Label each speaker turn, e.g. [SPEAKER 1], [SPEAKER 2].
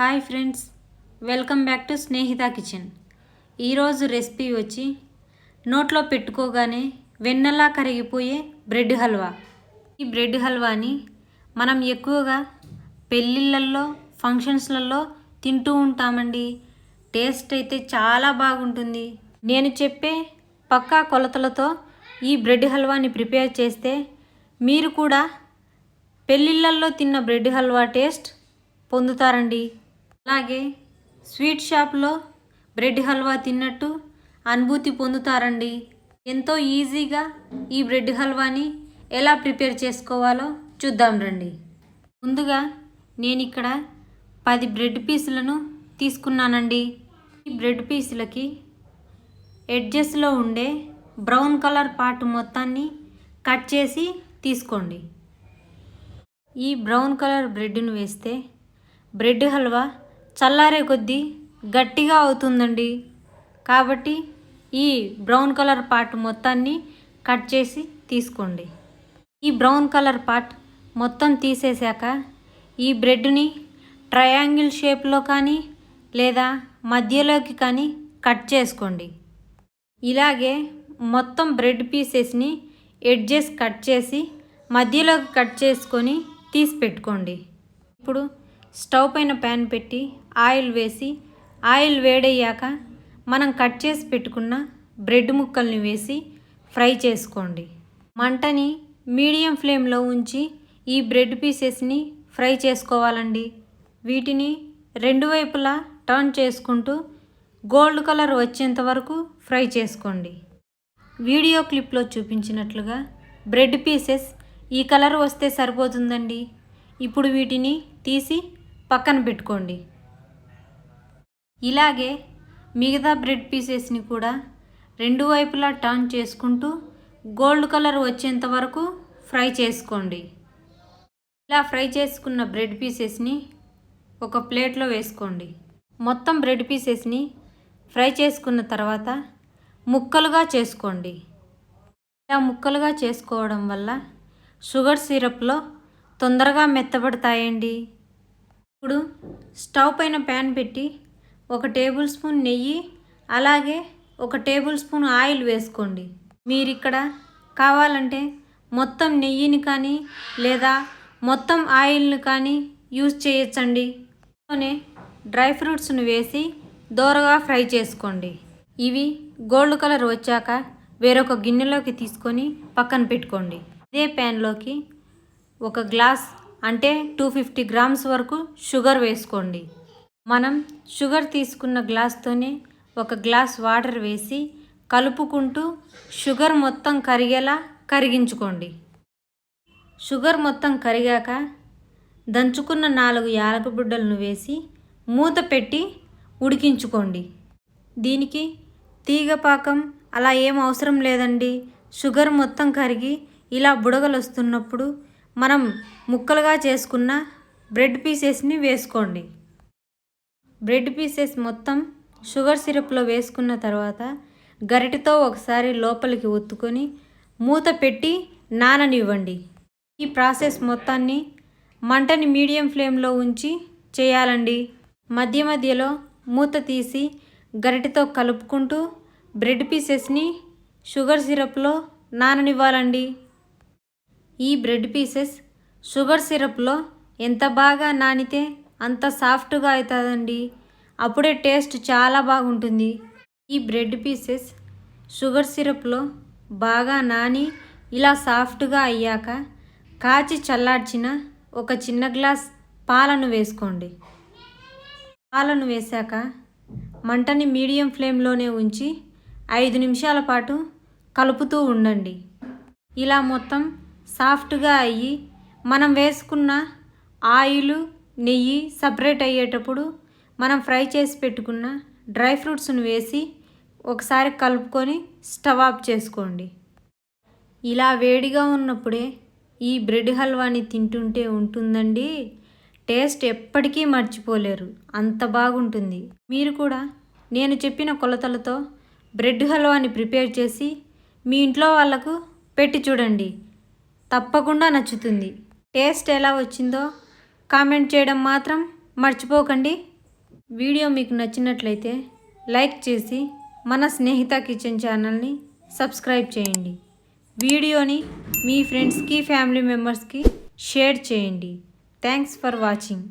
[SPEAKER 1] Hi friends welcome back to Snehitha kitchen. ఈరోజు recipe వచ్చి నోట్లో పెట్టుకోగానే వెన్నలా కరిగిపోయే బ్రెడ్ హల్వా. ఈ బ్రెడ్ హల్వాని మనం ఎక్కువగా పెళ్ళిళ్ళల్లో ఫంక్షన్స్లలో తింటూ ఉంటామండి. టేస్ట్ అయితే చాలా బాగుంటుంది. నేను చెప్పే పక్కా కొలతలతో ఈ బ్రెడ్ హల్వాని ప్రిపేర్ చేస్తే మీరు కూడా పెళ్ళిళ్ళల్లో తిన్న బ్రెడ్ హల్వా టేస్ట్ పొందుతారండి. అలాగే స్వీట్ షాప్లో బ్రెడ్ హల్వా తిన్నట్టు అనుభూతి పొందుతారండి. ఎంతో ఈజీగా ఈ బ్రెడ్ హల్వాని ఎలా ప్రిపేర్ చేసుకోవాలో చూద్దాం రండి. ముందుగా నేను ఇక్కడ పది బ్రెడ్ పీసులను తీసుకున్నానండి. ఈ బ్రెడ్ పీసులకి ఎడ్జెస్లో ఉండే బ్రౌన్ కలర్ పార్ట్ మొత్తాన్ని కట్ చేసి తీసుకోండి. ఈ బ్రౌన్ కలర్ బ్రెడ్ను వేస్తే బ్రెడ్ హల్వా చల్లారే కొద్దీ గట్టిగా అవుతుందండి. కాబట్టి ఈ బ్రౌన్ కలర్ పార్ట్ మొత్తాన్ని కట్ చేసి తీసుకోండి. ఈ బ్రౌన్ కలర్ పార్ట్ మొత్తం తీసేశాక ఈ బ్రెడ్ని ట్రయాంగిల్ షేప్లో కానీ లేదా మధ్యలోకి కానీ కట్ చేసుకోండి. ఇలాగే మొత్తం బ్రెడ్ పీసెస్ని ఎడ్జెస్ కట్ చేసి మధ్యలోకి కట్ చేసుకొని తీసి పెట్టుకోండి. ఇప్పుడు స్టవ్ పైన ప్యాన్ పెట్టి ఆయిల్ వేసి ఆయిల్ వేడయ్యాక మనం కట్ చేసి పెట్టుకున్న బ్రెడ్ ముక్కల్ని వేసి ఫ్రై చేసుకోండి. మంటని మీడియం ఫ్లేమ్లో ఉంచి ఈ బ్రెడ్ పీసెస్ని ఫ్రై చేసుకోవాలండి. వీటిని రెండు వైపులా టర్న్ చేసుకుంటూ గోల్డ్ కలర్ వచ్చేంత వరకు ఫ్రై చేసుకోండి. వీడియో క్లిప్లో చూపించినట్లుగా బ్రెడ్ పీసెస్ ఈ కలర్ వస్తే సరిపోతుందండి. ఇప్పుడు వీటిని తీసి పక్కన పెట్టుకోండి. ఇలాగే మిగతా బ్రెడ్ పీసెస్ని కూడా రెండు వైపులా టర్న్ చేసుకుంటూ గోల్డ్ కలర్ వచ్చేంత వరకు ఫ్రై చేసుకోండి. ఇలా ఫ్రై చేసుకున్న బ్రెడ్ పీసెస్ని ఒక ప్లేట్లో వేసుకోండి. మొత్తం బ్రెడ్ పీసెస్ని ఫ్రై చేసుకున్న తర్వాత ముక్కలుగా చేసుకోండి. ఇలా ముక్కలుగా చేసుకోవడం వల్ల షుగర్ సిరప్లో తొందరగా మెత్తబడతాయండి. ఇప్పుడు స్టవ్ పైన ప్యాన్ పెట్టి ఒక టేబుల్ స్పూన్ నెయ్యి అలాగే ఒక టేబుల్ స్పూన్ ఆయిల్ వేసుకోండి. మీరు ఇక్కడ కావాలంటే మొత్తం నెయ్యిని కానీ లేదా మొత్తం ఆయిల్ని కానీ యూజ్ చేయొచ్చండి. అలానే డ్రై ఫ్రూట్స్ని వేసి దోరగా ఫ్రై చేసుకోండి. ఇవి గోల్డ్ కలర్ వచ్చాక వేరొక గిన్నెలోకి తీసుకొని పక్కన పెట్టుకోండి. ఇదే ప్యాన్లోకి ఒక గ్లాస్ అంటే టూ ఫిఫ్టీ గ్రామ్స్ వరకు షుగర్ వేసుకోండి. మనం షుగర్ తీసుకున్న గ్లాస్తోనే ఒక గ్లాస్ వాటర్ వేసి కలుపుకుంటూ షుగర్ మొత్తం కరిగేలా కరిగించుకోండి. షుగర్ మొత్తం కరిగాక దంచుకున్న నాలుగు యాలకుబుడ్డలను వేసి మూత పెట్టి ఉడికించుకోండి. దీనికి తీగ పాకం అలా ఏం అవసరం లేదండి. షుగర్ మొత్తం కరిగి ఇలా బుడగలు వస్తున్నప్పుడు మనం ముక్కలుగా చేసుకున్న బ్రెడ్ పీసెస్ని వేసుకోండి. బ్రెడ్ పీసెస్ మొత్తం షుగర్ సిరప్లో వేసుకున్న తర్వాత గరిటెతో ఒకసారి లోపలికి ఒత్తుకొని మూత పెట్టి నాననివ్వండి. ఈ ప్రాసెస్ మొత్తాన్ని మంటని మీడియం ఫ్లేమ్లో ఉంచి చేయాలండి. మధ్య మధ్యలో మూత తీసి గరిటెతో కలుపుకుంటూ బ్రెడ్ పీసెస్ని షుగర్ సిరప్లో నాననివ్వాలండి. ఈ బ్రెడ్ పీసెస్ షుగర్ సిరప్లో ఎంత బాగా నానితే అంత సాఫ్ట్గా అవుతుందండి అప్పుడే టేస్ట్ చాలా బాగుంటుంది. ఈ బ్రెడ్ పీసెస్ షుగర్ సిరప్లో బాగా నాని ఇలా సాఫ్ట్గా అయ్యాక కాచి చల్లార్చిన ఒక చిన్న గ్లాస్ పాలను వేసుకోండి. పాలను వేశాక మంటని మీడియం ఫ్లేమ్లోనే ఉంచి ఐదు నిమిషాల పాటు కలుపుతూ ఉండండి. ఇలా మొత్తం సాఫ్ట్గా అయ్యి మనం వేసుకున్న ఆయిల్ నెయ్యి సపరేట్ అయ్యేటప్పుడు మనం ఫ్రై చేసి పెట్టుకున్న డ్రై ఫ్రూట్స్ను వేసి ఒకసారి కలుపుకొని స్టవ్ ఆఫ్ చేసుకోండి. ఇలా వేడిగా ఉన్నప్పుడే ఈ బ్రెడ్ హల్వాని తింటుంటే ఉంటుందండి. టేస్ట్ ఎప్పటికీ మర్చిపోలేరు. అంత బాగుంటుంది. మీరు కూడా నేను చెప్పిన కొలతలతో బ్రెడ్ హల్వాని ప్రిపేర్ చేసి మీ ఇంట్లో వాళ్ళకు పెట్టి చూడండి. తప్పకుండా నచ్చుతుంది. టేస్ట్ ఎలా వచ్చిందో కామెంట్ చేయడం మాత్రం మర్చిపోకండి. వీడియో మీకు నచ్చినట్లయితే లైక్ చేసి మన స్నేహిత కిచెన్ ఛానల్ని సబ్స్క్రైబ్ చేయండి. వీడియోని మీ ఫ్రెండ్స్కి ఫ్యామిలీ మెంబర్స్కి షేర్ చేయండి. Thanks for watching.